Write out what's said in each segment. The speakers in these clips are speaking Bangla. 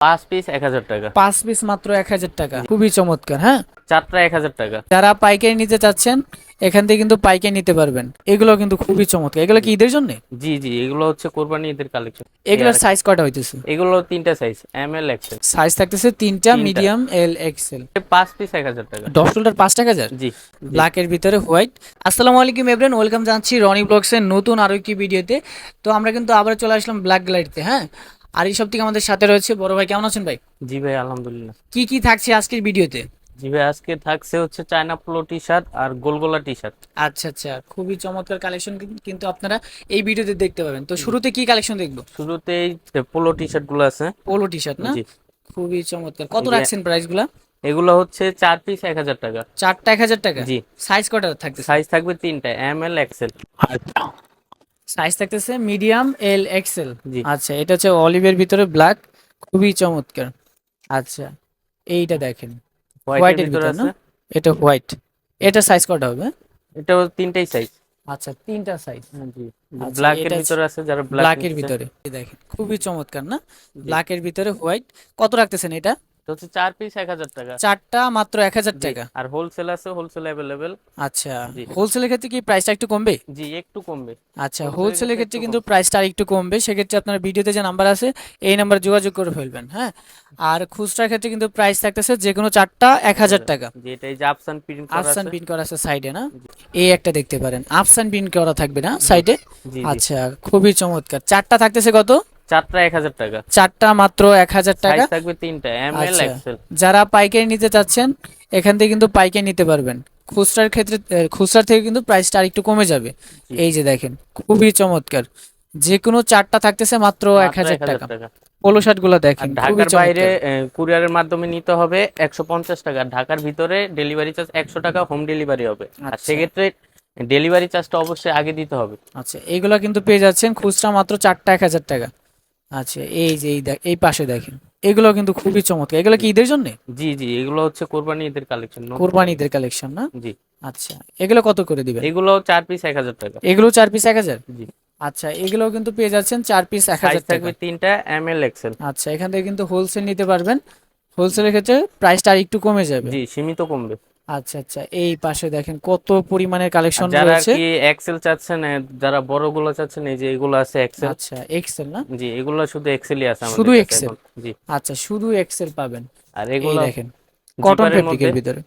পাঁচ পিস এক হাজার টাকা। পাঁচ পিস মাত্র এক হাজার টাকা। খুবই চমৎকার হ্যাঁ? চারটা এক হাজার টাকা। যারা পাইকারি নিতে চাচ্ছেন এখান থেকে কিন্তু পাইকারি নিতে পারবেন। এগুলো কিন্তু খুবই চমৎকার। এগুলো কি ঈদের জন্য? জি জি এগুলো হচ্ছে কোরবানি ঈদের কালেকশন এগুলোর সাইজ কটা হইতেছে? এগুলো তিনটা size M L XL size থাকতেছে তিনটা। মিডিয়াম এল এক্সেল পাঁচ পিস এক হাজার টাকা। ডফটুলটার পাঁচ টাকা হাজার জি ব্ল্যাকের ভিতরে হোয়াইট আসসালামু আলাইকুম এভরেন ওয়েলকাম জানাচ্ছি রনি ব্লগসের নতুন আরও একটি ভিডিওতে তো। আমরা কিন্তু আবার চলে আসলাম ব্ল্যাক গ্লাইটতে হ্যাঁ? আর এই সব থেকে আমাদের সাথে রয়েছে বড় ভাই কেমন আছেন ভাই? জি ভাই আলহামদুলিল্লাহ। কি কি থাকছে আজকের ভিডিওতে? জি ভাই আজকে থাকছে হচ্ছে চায়না পোলো টি শার্ট আর গোলগোলা টি শার্ট আচ্ছা আচ্ছা খুবই চমৎকার কালেকশন কিন্তু আপনারা এই ভিডিওতে দেখতে পাবেন। তো শুরুতে কি কালেকশন দেখব? শুরুতেই পোলো টি শার্টগুলো আছে। পোলো টি শার্ট না? জি। খুবই চমৎকার। কত রাখছেন প্রাইসগুলা? এগুলো হচ্ছে চার পিস এক হাজার টাকা। চারটা এক হাজার টাকা? জি। সাইজ কটা থাকতেছে? সাইজ থাকবে তিনটা এম এল এক্সেল সাইজ থাকতেছে মিডিয়াম এল এক্সেল আচ্ছা এটা হচ্ছে অলিভের ভিতরে ব্ল্যাক খুবই চমৎকার। আচ্ছা এইটা দেখেন। হোয়াইটের ভিতরে না? এটা হোয়াইট এটা সাইজ কটা হবে? এটা তিনটাই সাইজ আচ্ছা তিনটা সাইজ জি। আচ্ছা, ব্ল্যাকের ভিতরে আছে যারা ব্ল্যাকের ব্ল্যাক ভিতরে। দেখেন খুবই চমৎকার না? ব্ল্যাকের ভিতরে হোয়াইট কত রাখতেছেন এটা? হচ্ছে চার পিস এক হাজার টাকা। চারটা মাত্র এক হাজার টাকা। আর হোলসেল আছে হোলসেল অ্যাভেলেবেল আচ্ছা হোলসেলের ক্ষেত্রে কি প্রাইসটা একটু কমবে? জি একটু কমবে। আচ্ছা হোলসেলের ক্ষেত্রে কিন্তু প্রাইসটা একটু কমবে। সেক্ষেত্রে আপনার ভিডিওতে যে নাম্বার আছে এই নাম্বারে যোগাযোগ করে ফেলবেন হ্যাঁ? আর খুচরার ক্ষেত্রে কিন্তু প্রাইস থাকতেছে যে কোনো চারটা এক হাজার টাকা। যে এই যে আফসান প্রিন্ট আফসান করা আছে। সাইডে না? এই একটা দেখতে পারেন। আফসান পিন করা থাকবে না সাইডে আচ্ছা খুবই চমৎকার। চারটা থাকতেছে কত? চারটা এক হাজার টাকা। চারটা মাত্র এক হাজার টাকা। থাকবে তিনটা এম এল আচ্ছা। এক্সেল যারা পাইকারি নিতে চাচ্ছেন এখান থেকে কিন্তু পাইকারি নিতে পারবেন। খুচরার ক্ষেত্রে খুচরার থেকে কিন্তু প্রাইসটা আর একটু কমে যাবে। এই যে দেখেন খুবই চমৎকার। যে কোনো চারটা থাকতেছে মাত্র এক হাজার টাকা। পোলো শার্টগুলো দেখেন ঢাকার বাইরে কুরিয়ারের মাধ্যমে নিতে হবে একশো পঞ্চাশ টাকা। ঢাকার ভিতরে ডেলিভারি চার্জ একশো টাকা হোম ডেলিভারি হবে। আর আচ্ছা। সেক্ষেত্রে ডেলিভারি চার্জটা অবশ্যই আগে দিতে হবে। আচ্ছা এইগুলো কিন্তু পেয়ে যাচ্ছেন খুচরা মাত্র চারটা এক হাজার টাকা। আচ্ছা এই যে এই দেখ- এই পাশে দেখেন। এগুলো কিন্তু খুবই চমৎকার। এগুলো কি ঈদের জন্য? জি জি এগুলো হচ্ছে কোরবানি ঈদের কালেকশন কোরবানি ঈদের কালেকশন না? জি। আচ্ছা এগুলো কত করে দিবেন? এগুলো চার পিস এক হাজার টাকা। এগুলো চার পিস এক হাজার? জি। আচ্ছা এগুলো কিন্তু পেয়ে যাচ্ছেন চার পিস এক হাজার টাকা থাকবে তিনটা এম এল এক্সেল আচ্ছা এখান থেকে কিন্তু হোলসেল নিতে পারবেন। হোলসেলের ক্ষেত্রে প্রাইসটা আর একটু কমে যাবে। জি সীমিত কমবে। আচ্ছা আচ্ছা। এই পাশে দেখেন কত পরিমাণের কালেকশন যারা রয়েছে। কি এক্সেল চাচ্ছেন এ, যারা বড়গুলো চাচ্ছেন এই যে এগুলো আছে এক্সেল আচ্ছা এক্সেল না? জি এগুলো শুধু এক্সেলই আছে আমাদের শুধু কাছে Excel? এখন। জি। আচ্ছা শুধু এক্সেল পাবেন। আর এই এগুলো দেখেন কটন জিপারের ফেব্রিকের মধ্যে- ভিতরে।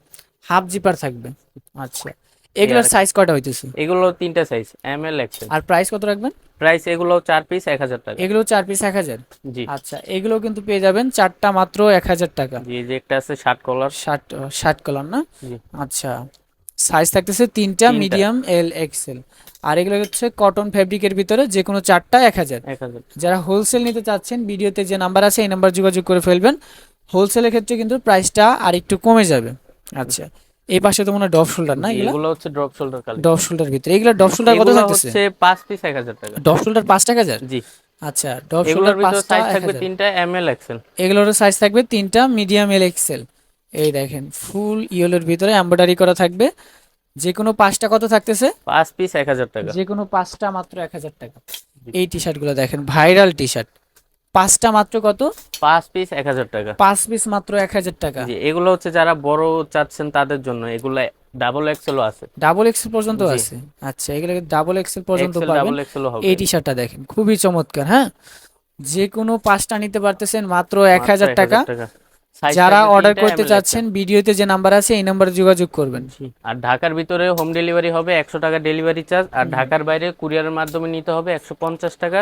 হাফ জিপার থাকবে। আচ্ছা। এগুলোর সাইজ কটা হইতেছে? এগুলো তিনটা সাইজ এম এল এক্সেল আর প্রাইস কত রাখবেন? প্রাইস এগুলো চার পিস এক হাজার টাকা। এগুলো চার পিস এক হাজার? জি। আচ্ছা এগুলো কিন্তু পেয়ে যাবেন চারটা মাত্র এক হাজার টাকা। জি যে একটা আছে ষাট কলার ষাট শার্ট কলার না? জি। আচ্ছা সাইজ থাকতেছে তিনটা। মিডিয়াম এল এক্সেল আর এগুলো হচ্ছে কটন ফেব্রিকের ভিতরে যে কোনো চারটা এক হাজার। এক হাজার। যারা হোলসেল নিতে চাচ্ছেন ভিডিওতে যে নাম্বার আছে এই নাম্বার যোগাযোগ করে ফেলবেন। হোলসেলের ক্ষেত্রে কিন্তু প্রাইসটা আর একটু কমে যাবে। আচ্ছা এই পাশে তো মনে হয় ডব শোল্ডার না এগুলো? হচ্ছে ড্রপ শোল্ডার কালার ডব শোল্ডার ভিতরে। এগুলো ডব শোল্ডার কত থাকতেছে হচ্ছে পাঁচ পিস এক হাজার টাকা। ডব শোল্ডার পাঁচ টাকা হাজার? জি। আচ্ছা এগুলোর শোল্ডার পাঁচটা সাইজ থাকবে। তিনটা এম এল এক্সেল এগুলোর সাইজ থাকবে তিনটা মিডিয়াম এল এক্সেল এই দেখেন ফুল ইয়েলোর ভিতরে এমব্রয়ডারি করা থাকবে। যে কোনো পাঁচটা কত থাকতেছে? পাঁচ পিস এক হাজার টাকা। যে কোনো পাঁচটা মাত্র এক হাজার টাকা। এই টি শার্টগুলো দেখেন ভাইরাল টি শার্ট পাঁচটা মাত্র কত? পাঁচ পিস এক হাজার টাকা। পাঁচ পিস মাত্র এক হাজার টাকা। জি এগুলো হচ্ছে যারা বড় চাচ্ছেন তাদের জন্য এগুলো ডাবল এক্সেলও আছে। ডাবল এক্সেল পর্যন্ত আছে? আচ্ছা এগুলো ডাবল এক্সেল পর্যন্ত পাবেন। ডাবল হবে। এই টি শার্টটা দেখেন খুবই চমৎকার হ্যাঁ? যে কোনো পাঁচটা নিতে পারতেছেন মাত্র এক হাজার টাকা। যারা অর্ডার করতে চাচ্ছেন ভিডিওতে যে নাম্বার আছে এই নাম্বারে যোগাযোগ করবেন। আর ঢাকার ভিতরে হোম ডেলিভারি হবে একশো টাকা ডেলিভারি চার্জ আর ঢাকার বাইরে কুরিয়ারের মাধ্যমে নিতে হবে একশো পঞ্চাশ টাকা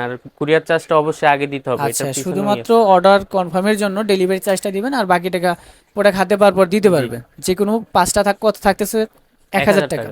আর কুরিয়ার চার্জটা অবশ্যই আগে দিতে হবে আচ্ছা শুধুমাত্র অর্ডার কনফার্মের জন্য ডেলিভারি চার্জটা দিবেন আর বাকি টাকা প্রোডাক্ট হাতে পাওয়ার পর দিতে পারবেন। যে কোনো পাঁচটা থাক কত থাকতেছে? এক হাজার টাকা।